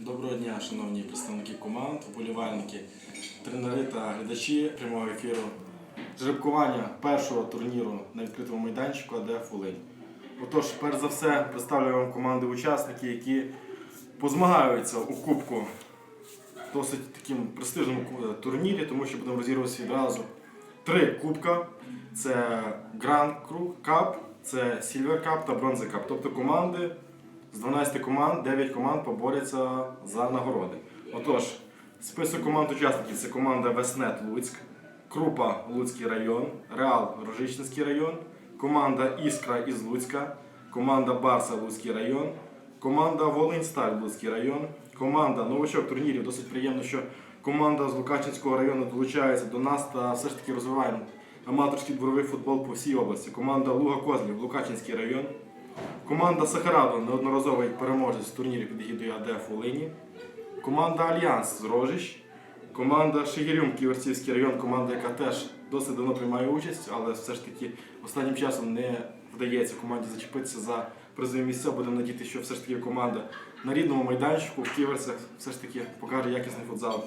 Доброго дня, шановні представники команд, вболівальники, тренери та глядачі прямого ефіру. Жеребкування першого турніру на відкритому майданчику АДФ Волинь. Отож, перш за все, представлю вам команди учасники, які позмагаються у кубку досить таким престижному турнірі, тому що будемо розігрувати відразу три кубка. Це Grand Cup, це Silver Cup та Bronze Cup. Тобто команди з 12 команд, 9 команд поборються за нагороди. Отож, список команд учасників це команда Веснет Луцьк, Крупа Луцький район, Реал Рожичницький район, команда Іскра із Луцька, команда Барса Луцький район, команда Волиньсталь Луцький район, команда новачок турнірів. Досить приємно, що команда з Лукачинського району долучається до нас та все ж таки розвиваємо аматорський дворовий футбол по всій області. Команда Луга Козлів, Лукачинський район. Команда Сахарадо неодноразовий переможець турнірі під егідою АДФ Волині. Команда Альянс з Рожищ. Команда Шигірюм, Ківерцівський район, команда, яка теж досить давно приймає участь, але все ж таки останнім часом не вдається команді зачепитися за призові місця. Будемо надіяти, що все ж таки команда на рідному майданчику в Ківерцях все ж таки покаже якісний футзал.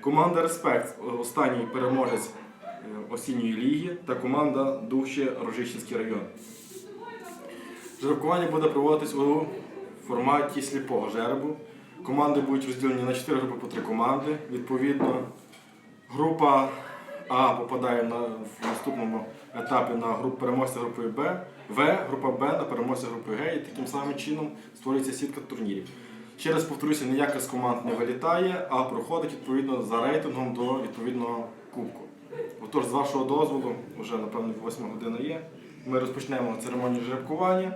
Команда Респект, останній переможець е, осінньої ліги, та команда Духще Рожищенський район. Жеребкування буде проводитись у форматі сліпого жеребу. Команди будуть розділені на 4 групи по 3 команди. Відповідно, група А попадає на, в наступному етапі на групу переможця групи Б, В, група Б на переможця групи Г, і таким самим чином створюється сітка турнірів. Ще раз повторюся, ніяка з команд не вилітає, а проходить відповідно за рейтингом до відповідного кубку. Отож, з вашого дозволу, вже напевно 8 година є. Ми розпочнемо церемонію жеребкування.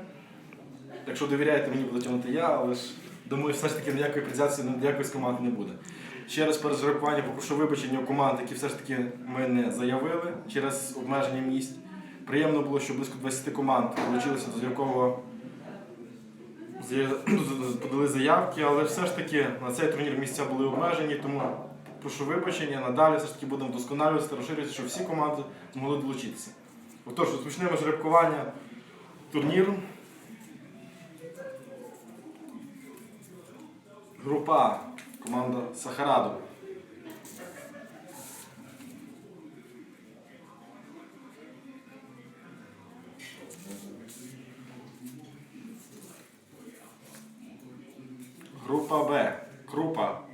Якщо довіряєте, мені буду тягнути я, але ж думаю, все ж таки ніякої презентації ніякої з команд не буде. Ще раз перед жеребкуванням попрошу вибачення у команд, які все ж таки ми не заявили через обмеження місць. Приємно було, що близько 20 команд долучилися до зіркового подали заявки, але все ж таки на цей турнір місця були обмежені, тому прошу вибачення. Надалі все ж таки будемо вдосконалюватися, розширюватися, щоб всі команди змогли долучитися. Отож, розпочнемо жеребкування турніру. Група Команда Сахарадо. Група Б. Крупа.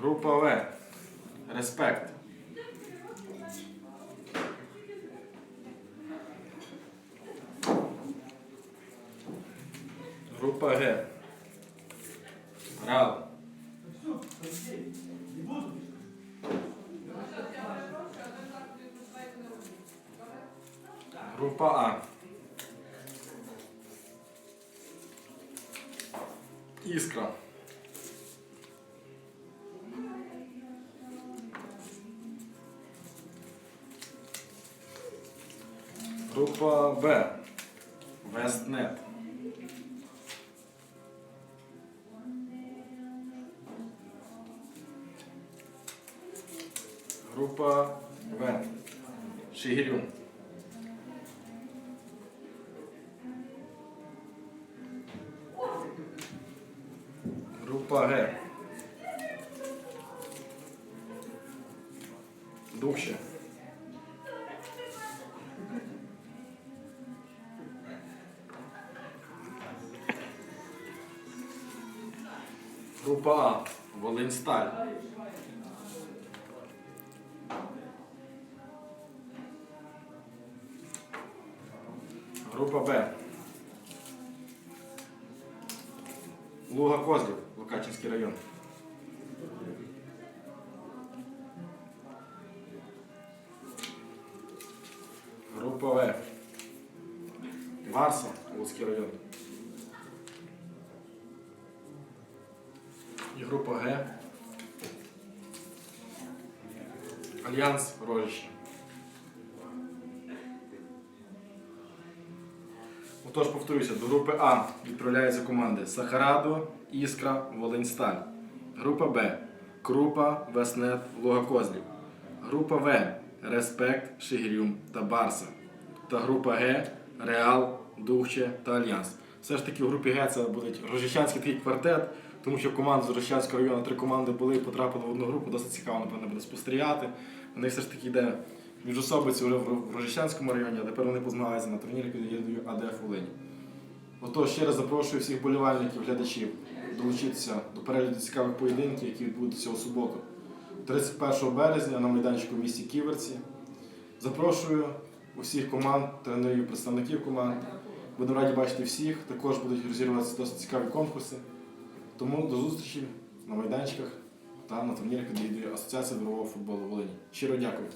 Група В. Респект. Група Г. Реал. Група А. Іскра. Група Б. Вестнет. Група В. Шигирюн. Група Г. Духще. Група А. Волиньсталь. Група Б. Луга Козлів, Лукачинський район. Група В. Варса, Луцький район. Група Г. Альянс Рожище. Отож, повторюся, до групи А відправляються команди Сахарадо, Іскра, Волиньсталь. Група Б. Крупа, Веснет, Луга Козлів. Група В. Респект, Шигірюм та Барса. Та група Г Реал, Духче та Альянс. Все ж таки в групі Г це буде Рожищанський такий квартет, тому що команд з Рожищанського району три команди були, і потрапили в одну групу, досить цікаво, напевно, буде спостерігати. У них все ж таки йде міжособиці вже в Рожищанському районі, а тепер вони позмагаються на турнірі під егідою АДФ Волинь. Отож, ще раз запрошую всіх болівальників, глядачів долучитися до перегляду цікавих поєдинків, які відбудуться у суботу, 31 березня на майданчику в місті Ківерці. Запрошую усіх команд, тренерів, представників команд. Будемо раді бачити всіх. Також будуть розірватися досить цікаві конкурси. Тому до зустрічі на майданчиках та на турнірах від Асоціації дворового футболу Волині. Щиро дякую.